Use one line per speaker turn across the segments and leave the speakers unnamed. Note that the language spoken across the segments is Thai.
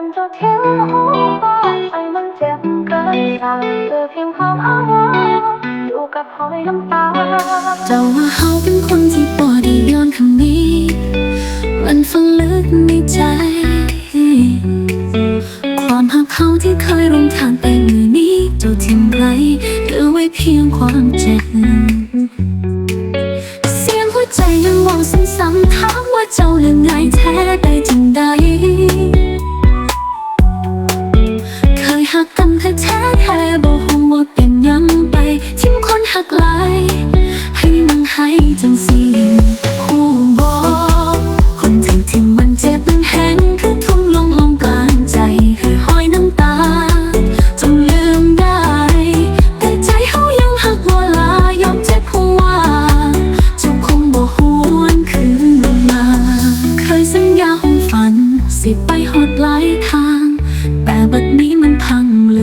กันจนทิ้งหัวใจมันเจ็บเกินสั่งเธอเพียงความอ้างว้างอยู่กับหอยน้ำตา
เจ้าว่าเขาเป็นคนที่บ่ได้ย้อนคำนี้ มันฝังลึกในใจ ความหักเขาที่เคยร่วมทางไปมือนี้เจ้าทิ้งไรเหลือไว้เพียงความ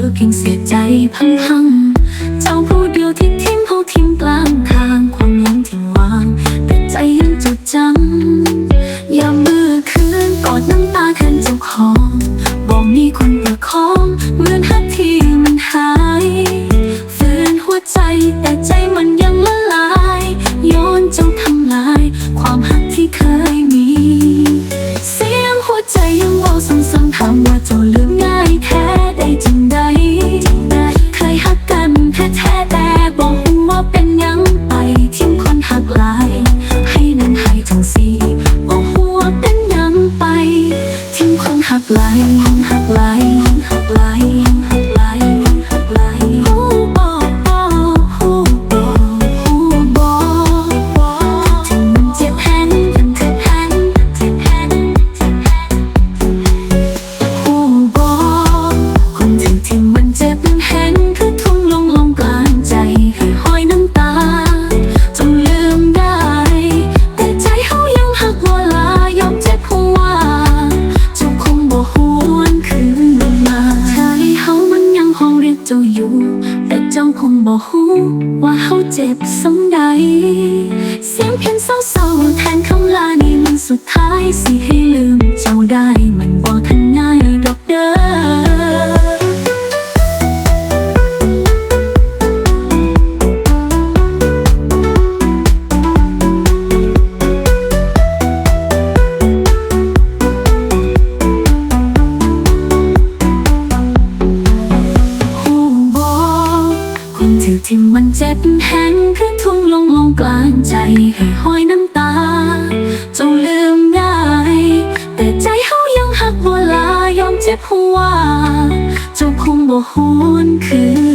เหลือเพียงเสียใจพังพังเจ้าผู้เดียวที่ทิ้งเขาทิ้งกลางทางความหวังที่วางแต่ใจยังจดจำยาเมื่อคืนกอดน้ำตาแทนเจ้าของบอกมีคนประคองเหมือนหักที่มันหายฝืนหัวใจแต่ใจมันยังละลายโยนเจ้าทำลาย ความหักที่เคยมี เสียงหัวใจยังเว่าซ้ำๆถามว่าเจ้าลืมง่ายแท้ได้จังใด ค เจ้าอยู่ แต่เจ้าคงบอกหูว่าเขาเจ็บสังใด เสียงเพียงเศร้าๆแทนคำลานี่มันสุดท้าย คือทุ่งลงลงกลางใจให้ห้อยน้ำตา จงลืมได้ แต่ใจเขายังหักว่าลายอมเจ็บเพราะว่าเจ้าคงบ่หวนคืน